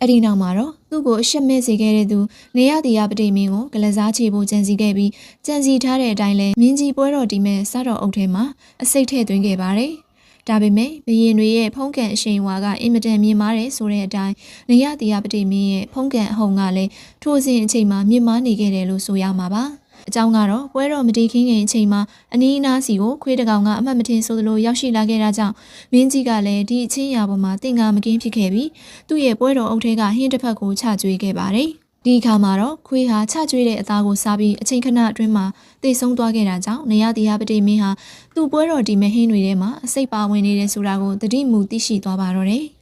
အဲ့ဒီနောက်မှာတော့သူ့ကိုအရှက်မဲ့စေခဲ့တဲ့သူနေရတီရပတိမင်းကိုကလစားချေဖို့ကြံစီခဲ့ပြီးကြံစီထားတဲ့အတိုင်းလဲမြင်းကြီးပွဲတော်တီမဲ့စားတော်အုပ်ထဲမှာအစိတ်ထည့်သွင်းခဲ့ပါတယ်။ဒါပေမဲ့ဘရင်တွေရဲ့ဖုံးကန်အရှိန်ဝါကအင်မတန်မြင့်မားတယ်ဆိုတဲ့အတိုင်းနေရတီရပတိမင်းရဲ့ဖုံးကန်အဟုန်ကလည်းထိုစဉ်အချိန်မှာမြင့်မားနေခဲ့တယ်လို့ဆိုရမှာပါ။ အကြောင်းကတော့ပွဲတော်မတီခင်းခင်အချိန်မှာအနီးအနားစီကိုခွေးတကောင်ကအမှတ်မထင်ဆိုသလိုရောက်ရှိလာခဲ့တာကြောင့်မင်းကြီးကလည်းဒီအချင်းရာပေါ်မှာတင်ကာမကင်းဖြစ်ခဲ့ပြီးသူ့ရဲ့ပွဲတော်အုပ်ထဲကဟင်းတစ်ဖက်ကိုချကြွေးခဲ့ပါတယ်။ဒီအခါမှာတော့ခွေးဟာချကြွေးတဲ့အသားကိုစားပြီးအချိန်ခဏအတွင်းမှာတိတ်ဆုံးသွားခဲ့တာကြောင့်နေရတီဟာပတိမင်းဟာသူ့ပွဲတော်ဒီမဟင်းတွေထဲမှာအစိတ်ပါဝင်နေတယ်ဆိုတာကိုသတိမူသိရှိသွားပါတော့တယ်။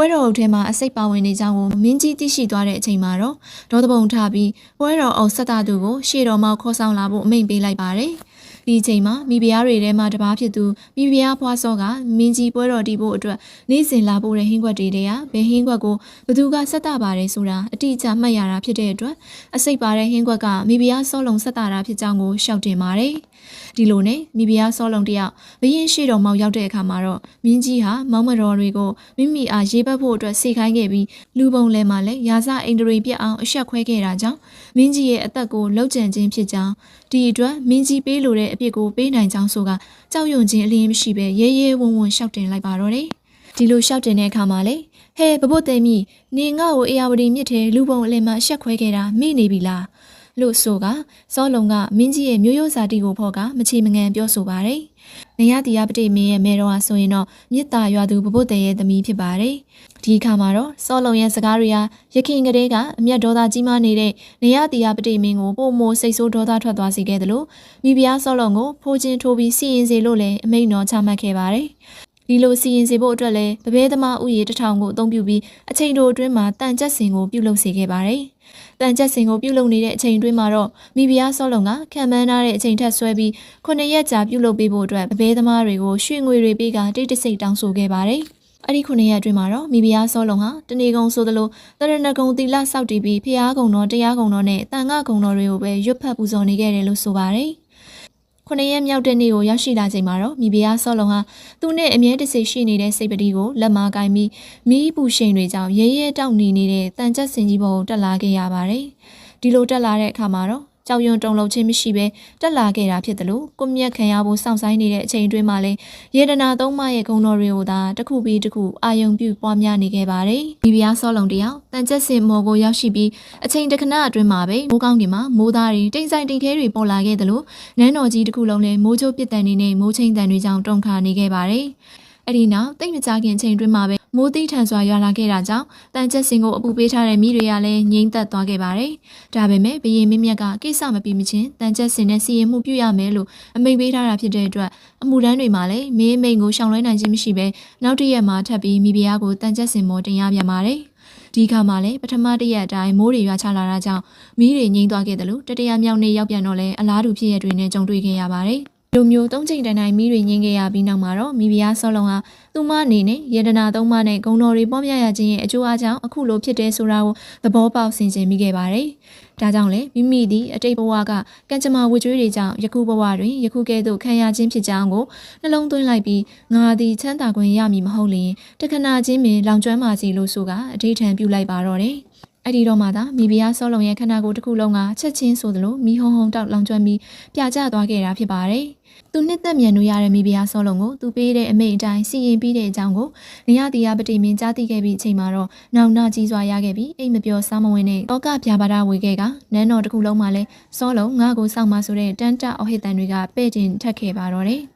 ပွဲတော်အုပ်ထဲမှာအစိတ်ပါဝင်နေကြောင်းကိုမင်းကြီးသိရှိသွားတဲ့အချိန်မှာတော့ဒေါသပုံထပြီးပွဲတော်အုပ်ဆက်တာသူကိုရှေ့တော်မှခေါ်ဆောင်လာဖို့အမိန့်ပေးလိုက်ပါတယ်။ ဒီအချိန်မှာမိဖုရားတွေထဲမှာတပားဖြစ်သူမိဖုရားဖွားစောကမင်းကြီးပွဲတော်တီးဖို့အတွက်နေ့စဉ်လာဖို့တဲ့ဟင်းခွက်တွေတည်းကဘယ်ဟင်းခွက်ကိုဘသူကဆက်တာပါတယ်ဆိုတာအတိအကျမှတ်ရတာဖြစ်တဲ့အတွက်အစိတ်ပါတဲ့ဟင်းခွက်ကမိဖုရားစောလုံးဆက်တာတာဖြစ်ကြောင်းကိုရှောက်တင်ပါတယ်။ဒီလိုနဲ့မိဖုရားစောလုံးတယောက်ဘရင်ရှိတော်မောက်ရောက်တဲ့အခါမှာတော့မင်းကြီးဟာမောင်မတော်တွေကိုမိမိအားရေးပတ်ဖို့အတွက်စိတ်ခိုင်းခဲ့ပြီးလူပုံလဲမှာလည်းရာဇအိန္ဒြေပြက်အောင်အဆက်ခွဲခဲ့တာကြောင့်မင်းကြီးရဲ့အသက်ကိုလှုပ်ကြံခြင်းဖြစ်ကြောင်းဒီအတွက်မင်းကြီးပေးလိုတဲ့အပြစ်ကိုပေးနိုင်ကြောင်းဆိုကကြောက်ရွံ့ခြင်းအလင်းမရှိပဲရဲရဲဝံ့ဝံ့ရှောက်တင်လိုက်ပါတော့တယ်ဒီလိုရှောက်တင်တဲ့အခါမှာလေဟဲဘဘုတ်သိမ့်မိနေငါ့ကိုအေယာဝတီမြစ်ထဲလူပုံအလင်းမှာရှက်ခွဲခဲ့တာမိနေပြီလား လို့ဆိုကစောလုံကမင်းကြီးရဲ့မျိုးရိုးစာတီကိုဖော့ကမချေမငန်ပြောဆိုပါတယ်။နေရတီရပတိမင်းရဲ့မဲတော်ဟာဆိုရင်တော့မြစ်တာရွာသူဘဘုတ်တဲ့ရဲ့သမီးဖြစ်ပါတယ်။ဒီအခါမှာတော့စောလုံရဲ့စကားတွေဟာရခင်ကလေးကအမျက်ဒေါသကြီးမားနေတဲ့နေရတီရပတိမင်းကိုပုံမိုစိတ်ဆိုးဒေါသထွက်သွားစေခဲ့တယ်လို့မိဖုရားစောလုံကိုဖိုးချင်းထိုးပြီးစီရင်စေလို့လည်းအမိန့်တော်ချမှတ်ခဲ့ပါတယ်။ဒီလိုစီရင်စေဖို့အတွက်လည်းဗဘဲသမားဥယေတထောင်ကိုအသုံးပြုပြီးအချိန်တိုအတွင်းမှာတန်ကြက်စင်ကိုပြုလုပ်စေခဲ့ပါတယ်။ တန်ကြက်စင်ကိုပြုလုပ်နေတဲ့အချိန်အတွင်းမှာတော့မိဖုရားစောလုံကခံမှန်းထားတဲ့အချိန်ထက်ဆွဲပြီးခုနှစ်ရက်ကြာပြုလုပ်ပေးဖို့အတွက်ဗဘဲသမားတွေကိုရွှေငွေတွေပေးကတိတ်တဆိတ်တောင်းဆိုခဲ့ပါတယ်။အဲ့ဒီခုနှစ်ရက်အတွင်းမှာတော့မိဖုရားစောလုံဟာတနေကုန်ဆိုသလိုတရဏဂုံတီလစောက်တီးပြီးဖျားကုံတော်တရားကုံတော်နဲ့တန်ခကုံတော်တွေကိုပဲရွတ်ဖတ်ပူဇော်နေခဲ့တယ်လို့ဆိုပါတယ်။ ခုနှစ်ရက်မြောက်တဲ့နေ့ကိုရောက်ရှိလာချိန်မှာတော့မိဖုရားစောလုံဟာသူနဲ့အမြဲတစေရှိနေတဲ့စိတ်ပတိကိုလက်မကိုင်းပြီးမီးပူရှိန်တွေကြောင့်ရဲရဲတောက်နေနေတဲ့တန်ကြက်စင်ကြီးပေါ်ကိုတက်လာခဲ့ရပါတယ်။ဒီလိုတက်လာတဲ့အခါမှာတော့ ကြောက်ရွံ့တုန်လှုပ်ခြင်းမရှိဘဲတက်လာခဲ့တာဖြစ်တယ်လို့ကိုမြက်ခံရဖို့စောင့်ဆိုင်နေတဲ့အချိန်အတွင်းမှာလဲရေဒနာသုံးမရဲ့ဂုံတော်တွေကိုသာတစ်ခုပြီးတစ်ခုအာယုံပြုပွားများနေခဲ့ပါတယ်။မိဖုရားစောလုံတယောက်တန်ချက်စင်မော်ကိုရောက်ရှိပြီးအချိန်တခဏအတွင်းမှာပဲမိုးကောင်းကင်မှာမိုးသားတွေတိမ်ဆိုင်တိမ်ခဲတွေပေါ်လာခဲ့တယ်လို့နန်းတော်ကြီးတစ်ခုလုံးလဲမိုးချိုးပစ်တန်နေနဲ့မိုးချင်းတန်တွေကြောင့်တုန်ခါနေခဲ့ပါတယ်။အဲ့ဒီနောက်တိတ်မကြခင်ချိန်တွင်းမှာပဲ မိုးတိထန်စွာရွာလာခဲ့တာကြောင့်တန်ချက်စင်ကိုအပူပေးထားတဲ့မိတွေကလည်းငိမ့်သက်သွားခဲ့ပါတယ်။ဒါပေမဲ့ဘရင်မင်းမြတ်ကကိစ္စမပြီးမချင်းတန်ချက်စင်နဲ့စီရင်မှုပြုရမယ်လို့အမိန့်ပေးထားတာဖြစ်တဲ့အတွက်အမှုတန်းတွေမှာလည်းမင်းမိန်ကိုရှောင်လွှဲနိုင်ခြင်းမရှိဘဲနောက်တစ်ရက်မှာထပ်ပြီးမိဖုရားကိုတန်ချက်စင်မောတင်ရပြန်ပါတယ်။ဒီခါမှလည်းပထမတရက်အတိုင်းမိုးတွေရွာချလာတာကြောင့်မီးတွေငိမ့်သွားခဲ့တယ်လို့တတရမြောက်နေ့ရောက်ပြန်တော့လဲအလားတူဖြစ်ရတွေနဲ့ကြုံတွေ့ခဲ့ရပါတယ်။ လူမျိုးသုံးချိန်တိုင်တိုင်မိတွေညင်းခဲ့ရပြီးနောက်မှာတော့မိဖုရားဆောလုံးဟာသူမအနေနဲ့ယေဒနာသုံးပါးနဲ့ဂုံတော်တွေပွားများရခြင်းရဲ့အကျိုးအကြောင်းအခုလိုဖြစ်တဲ့ဆိုတာကိုသဘောပေါက်ဆင်ခြင်မိခဲ့ပါတယ်။ဒါကြောင့်လေမိမိသည်အတိတ်ဘဝကကံကြမ္မာဝကြွေးတွေကြောင့်ယခုဘဝတွင်ယခုကဲ့သို့ခံရခြင်းဖြစ်ကြောင်းကိုနှလုံးသွင်းလိုက်ပြီးငါသည်ချမ်းသာခွင့်ရမည်မဟုတ်လျင်တခဏချင်းပင်လောင်ကျွမ်းပါစီလို့ဆိုကအဋိဌံပြုလိုက်ပါတော့တယ်။ အဲ့ဒီတော့မှသာမိဖုရားစောလုံရဲ့ခန္ဓာကိုယ်တစ်ခုလုံးကချက်ချင်းဆိုသလိုမိဟုံဟုံတောက်လောင်ကျွမ်းပြီးပြကျသွားခဲ့တာဖြစ်ပါတယ်။သူနှစ်သက်မြန်လို့ရတဲ့မိဖုရားစောလုံကိုသူပေးတဲ့အမိန့်အတိုင်းစီရင်ပြီးတဲ့အကြောင်းကိုနေရတီယာပတိမင်းကြားသိခဲ့ပြီးအချိန်မှာတော့နောင်နာကြီးစွာရခဲ့ပြီးအိမ်မပြောစားမဝင်တဲ့တောကပြာပါဒဝေခဲ့ကနန်းတော်တစ်ခုလုံးမှာလဲစောလုံငါ့ကိုစောင့်မဆိုတဲ့တန်းတအော်ဟစ်တန်တွေကပဲ့ကျင်ထက်ခဲ့ပါတော့တယ်။